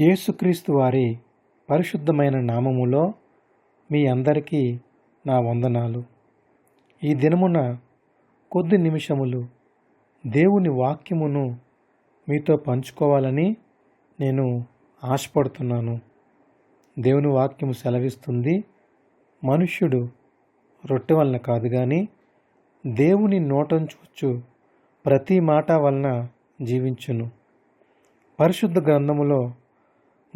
యేసుక్రీస్తు వారి పరిశుద్ధమైన నామములో మీ అందరికీ నా వందనాలు. ఈ దినమున కొద్ది నిమిషములు దేవుని వాక్యమును మీతో పంచుకోవాలని నేను ఆశపడుతున్నాను. దేవుని వాక్యము సెలవిస్తుంది మనుష్యుడు రొట్టె వలన కాదు కానీ దేవుని నోటం చూచు ప్రతి మాట వలన జీవించును. పరిశుద్ధ గ్రంథములో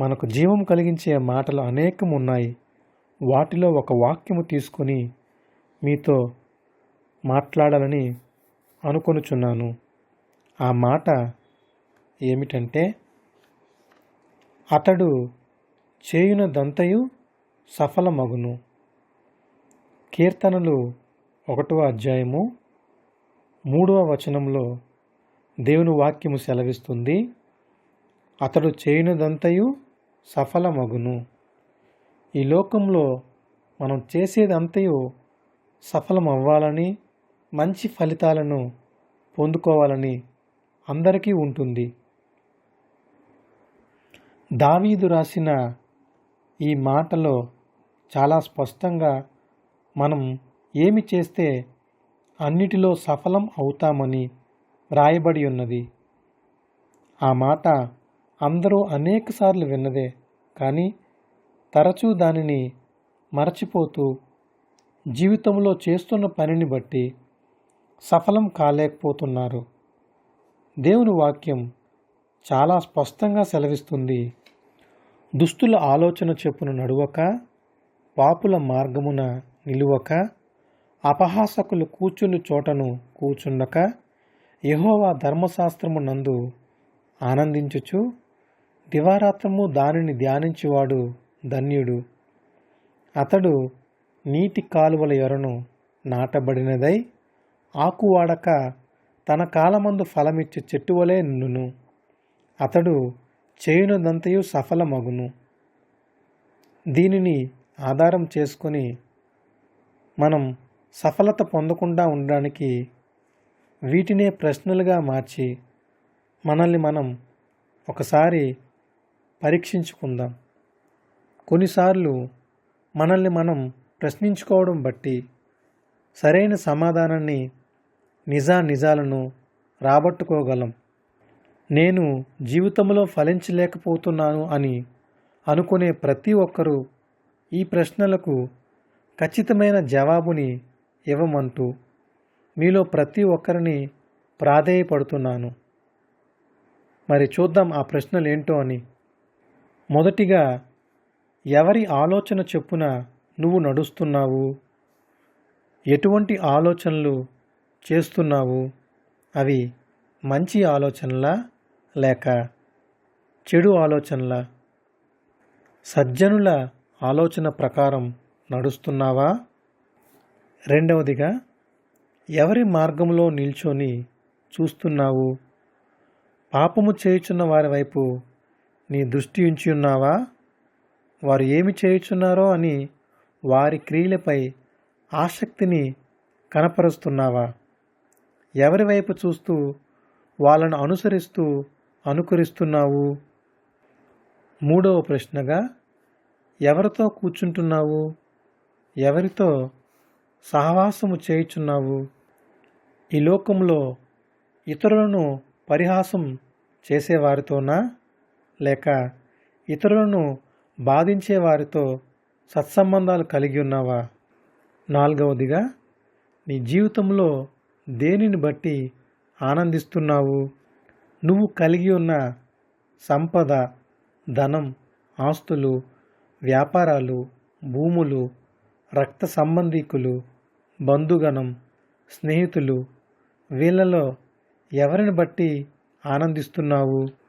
మనకు జీవం కలిగించే మాటలు అనేకం ఉన్నాయి వాటిలో ఒక వాక్యము తీసుకొని మీతో మాట్లాడాలని అనుకొనుచున్నాను. ఆ మాట ఏమిటంటే అతడు చేయున దంతయు సఫలమగును. కీర్తనలు ఒకటవ అధ్యాయము మూడవ వచనంలో దేవుని వాక్యము సెలవిస్తుంది. అతడు చేయునదంతయు సఫలమగును. ఈ లోకంలో మనం చేసేదంతయు సఫలం అవ్వాలని మంచి ఫలితాలను పొందుకోవాలని అందరికీ ఉంటుంది. దావీదు రాసిన ఈ మాటలో చాలా స్పష్టంగా మనం ఏమి చేస్తే అన్నిటిలో సఫలం అవుతామని వ్రాయబడి ఉన్నది. ఆ మాట అందరూ అనేకసార్లు విన్నదే కానీ తరచూ దానిని మరచిపోతూ జీవితంలో చేస్తున్న పనిని బట్టి సఫలం కాలేకపోతున్నారు. దేవుని వాక్యం చాలా స్పష్టంగా సెలవిస్తుంది. దుస్తుల ఆలోచన చెప్పున నడువక పాపుల మార్గమున నిలువక అపహాసకులు కూర్చుని చోటను కూర్చుండక యహోవా ధర్మశాస్త్రము నందు ఆనందించుచు దివారాత్రము దానిని ధ్యానించువాడు ధన్యుడు. అతడు నీటి కాలువల ఎరను నాటబడినదై ఆకు వాడక తన కాలమందు ఫలమిచ్చే చెట్టువలే నుండును. అతడు చేయునదంతయు సఫలమగును. దీనిని ఆధారం చేసుకొని మనం సఫలత పొందకుండా ఉండడానికి వీటినే ప్రశ్నలుగా మార్చి మనల్ని మనం ఒకసారి పరీక్షించుకుందాం. కొన్నిసార్లు మనల్ని మనం ప్రశ్నించుకోవడం బట్టి సరైన సమాధానాన్ని నిజా నిజాలను రాబట్టుకోగలం. నేను జీవితంలో ఫలించలేకపోతున్నాను అని అనుకునే ప్రతి ఒక్కరూ ఈ ప్రశ్నలకు ఖచ్చితమైన జవాబుని ఇవ్వమంటూ మీలో ప్రతి ఒక్కరిని ప్రాధేయపడుతున్నాను. మరి చూద్దాం ఆ ప్రశ్నలు ఏంటో అని. మొదటిగా ఎవరి ఆలోచన చెప్పున నువ్వు నడుస్తున్నావు? ఎటువంటి ఆలోచనలు చేస్తున్నావు? అవి మంచి ఆలోచనలా లేక చెడు ఆలోచనలా? సజ్జనుల ఆలోచన ప్రకారం నడుస్తున్నావా? రెండవదిగా ఎవరి మార్గంలో నిల్చొని చూస్తున్నావు? పాపము చేయుచున్న వారి వైపు నీ దృష్టి ఉంచి ఉన్నావా? వారు ఏమి చేయుచున్నారో అని వారి క్రియలపై ఆసక్తిని కనపరుస్తున్నావా? ఎవరి వైపు చూస్తూ వాళ్ళను అనుసరిస్తూ అనుకరిస్తున్నావు? మూడవ ప్రశ్నగా ఎవరితో కూర్చుంటున్నావు? ఎవరితో సహవాసము చేయుచున్నావు? ఈ లోకంలో ఇతరులను పరిహాసం చేసేవారితోనా? లేక ఇతరులను బాధించే వారితో సత్సంబంధాలు కలిగి ఉన్నావా? నాలుగవదిగా నీ జీవితంలో దేనిని బట్టి ఆనందిస్తున్నావు? నువ్వు కలిగి ఉన్న సంపద ధనం ఆస్తులు వ్యాపారాలు భూములు రక్త సంబంధీకులు బంధుగణం స్నేహితులు వీళ్ళలో ఎవరిని బట్టి ఆనందిస్తున్నావు?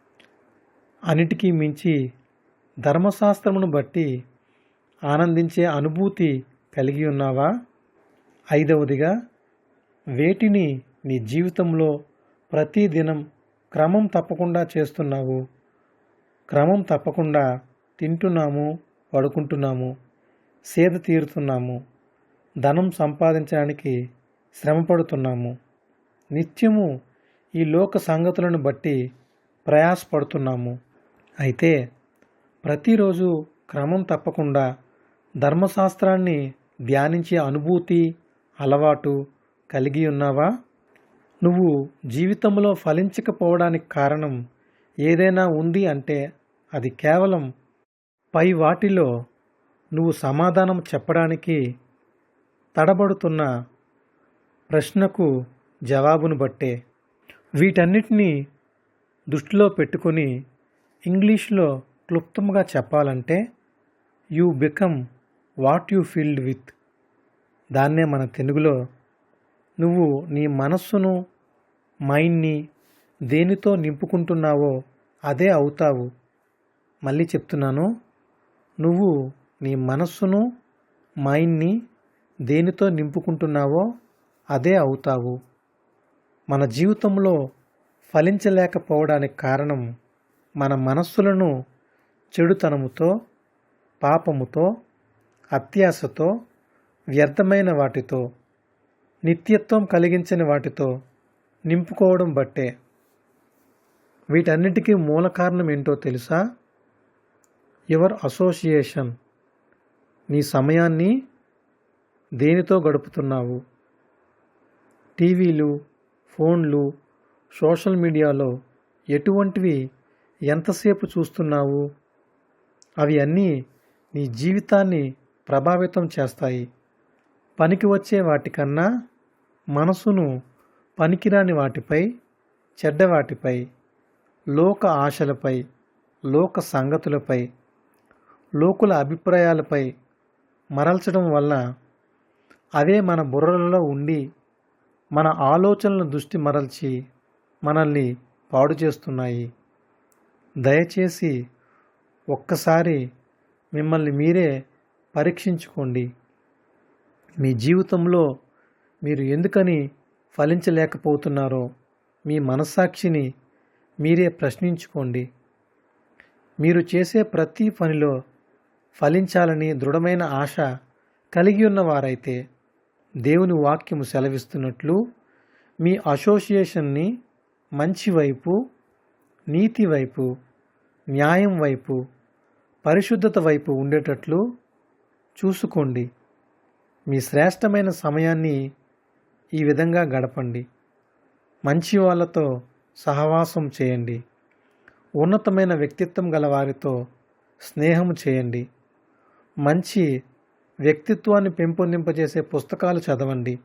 అన్నిటికీ మించి ధర్మశాస్త్రమును బట్టి ఆనందించే అనుభూతి కలిగి ఉన్నావా? ఐదవదిగా వేటిని నీ జీవితంలో ప్రతిదినం క్రమం తప్పకుండా చేస్తున్నావు? క్రమం తప్పకుండా తింటున్నాము పడుకుంటున్నాము సేద తీరుతున్నాము ధనం సంపాదించడానికి శ్రమపడుతున్నాము. నిత్యము ఈ లోక సంగతులను బట్టి ప్రయాసపడుతున్నాము. అయితే ప్రతిరోజు క్రమం తప్పకుండా ధర్మశాస్త్రాన్ని ధ్యానించే అనుభూతి అలవాటు కలిగి ఉన్నావా? నువ్వు జీవితంలో ఫలించకపోవడానికి కారణం ఏదైనా ఉంది అంటే అది కేవలం పై వాటిలో నువ్వు సమాధానం చెప్పడానికి తడబడుతున్న ప్రశ్నకు జవాబును బట్టే. వీటన్నిటినీ దృష్టిలో పెట్టుకొని ఇంగ్లీష్లో క్లుప్తంగా చెప్పాలంటే you become what you field with. దాన్నే మన తెలుగులో నువ్వు నీ మనస్సును మైండ్ని దేనితో నింపుకుంటున్నావో అదే అవుతావు. మళ్ళీ చెప్తున్నాను నువ్వు నీ మనస్సును మైండ్ని దేనితో నింపుకుంటున్నావో అదే అవుతావు. మన జీవితంలో ఫలించలేకపోవడానికి కారణం మన మనస్సులను చెడుతనముతో పాపముతో అత్యాశతో వ్యర్థమైన వాటితో నిత్యత్వం కలిగించని వాటితో నింపుకోవడం బట్టే. వీటన్నిటికీ మూల కారణం ఏంటో తెలుసా? Your association. నీ సమయాన్ని దేనితో గడుపుతున్నావు? టీవీలు ఫోన్లు సోషల్ మీడియాలో ఎటువంటివి ఎంతసేపు చూస్తున్నావు? అవి అన్నీ నీ జీవితాన్ని ప్రభావితం చేస్తాయి. పనికి వచ్చే వాటికన్నా మనసును పనికిరాని వాటిపై చెడ్డ వాటిపై లోక ఆశలపై లోక సంగతులపై లోకుల అభిప్రాయాలపై మరల్చడం వల్ల అవే మన బుర్రలలో ఉండి మన ఆలోచనల దృష్టి మరల్చి మనల్ని పాడు చేస్తున్నాయి. దయచేసి ఒక్కసారి మిమ్మల్ని మీరే పరీక్షించుకోండి. మీ జీవితంలో మీరు ఎందుకని ఫలించలేకపోతున్నారో మీ మనస్సాక్షిని మీరే ప్రశ్నించుకోండి. మీరు చేసే ప్రతి పనిలో ఫలించాలని దృఢమైన ఆశ కలిగి ఉన్నవారైతే దేవుని వాక్యము సెలవిస్తున్నట్లు మీ అసోసియేషన్ని మంచి వైపు నీతి వైపు న్యాయం వైపు పరిశుద్ధత వైపు ఉండేటట్లు చూసుకోండి. మీ శ్రేష్టమైన సమయాన్ని ఈ విధంగా గడపండి. మంచి వాళ్ళతో సహవాసం చేయండి. ఉన్నతమైన వ్యక్తిత్వం గల వారితో స్నేహం చేయండి. మంచి వ్యక్తిత్వాన్ని పెంపొందింపజేసే పుస్తకాలు చదవండి.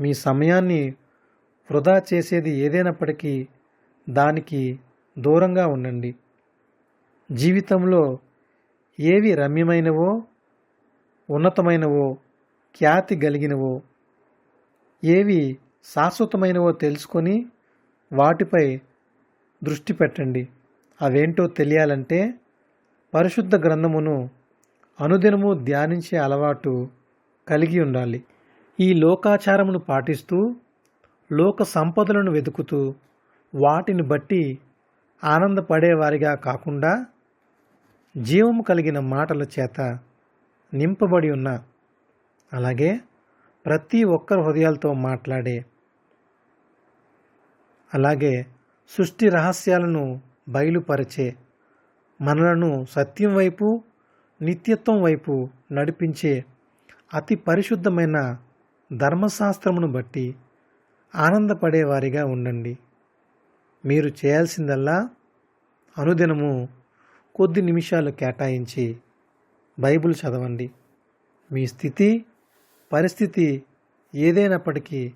మీ సమయాన్ని వృధా చేసేది ఏదైనప్పటికీ దానికి దూరంగా ఉండండి. జీవితంలో ఏవి రమ్యమైనవో ఉన్నతమైనవో ఖ్యాతి కలిగినవో ఏవి శాశ్వతమైనవో తెలుసుకొని వాటిపై దృష్టి పెట్టండి. అవేంటో తెలియాలంటే పరిశుద్ధ గ్రంథమును అనుదినము ధ్యానించే అలవాటు కలిగి ఉండాలి. ఈ లోకాచారమును పాటిస్తూ లోక సంపదలను వెతుకుతూ వాటిని బట్టి ఆనందపడేవారిగా కాకుండా జీవము కలిగిన మాటల చేత నింపబడి ఉన్న. అలాగే ప్రతి ఒక్కరి హృదయాలతో మాట్లాడే. అలాగే సృష్టి రహస్యాలను బయలుపరిచే. మనలను సత్యం వైపు నిత్యత్వం వైపు నడిపించే అతి పరిశుద్ధమైన ధర్మశాస్త్రమును బట్టి ఆనందపడేవారిగా ఉండండి. మీరు చేయాల్సిందల్లా అనుదినము కొద్ది నిమిషాలు కేటాయించి బైబిల్ చదవండి. మీ స్థితి పరిస్థితి ఏదైనప్పటికీ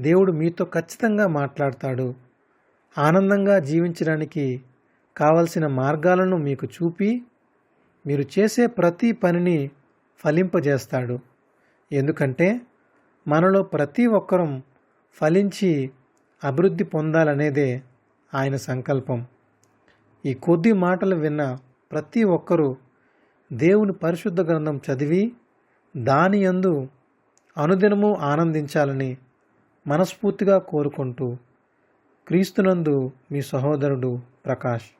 దేవుడు మీతో ఖచ్చితంగా మాట్లాడతాడు. ఆనందంగా జీవించడానికి కావలసిన మార్గాలను మీకు చూపి మీరు చేసే ప్రతి పనిని ఫలింపజేస్తాడు. ఎందుకంటే మనలో ప్రతి ఒక్కరం ఫలించి అభివృద్ధి పొందాలనేదే ఆయన సంకల్పం. ఈ కొద్ది మాటలు విన్న ప్రతి ఒక్కరూ దేవుని పరిశుద్ధ గ్రంథం చదివి దాని యందు అనుదినము ఆనందించాలని మనస్ఫూర్తిగా కోరుకుంటూ క్రీస్తునందు మీ సహోదరుడు ప్రకాష్.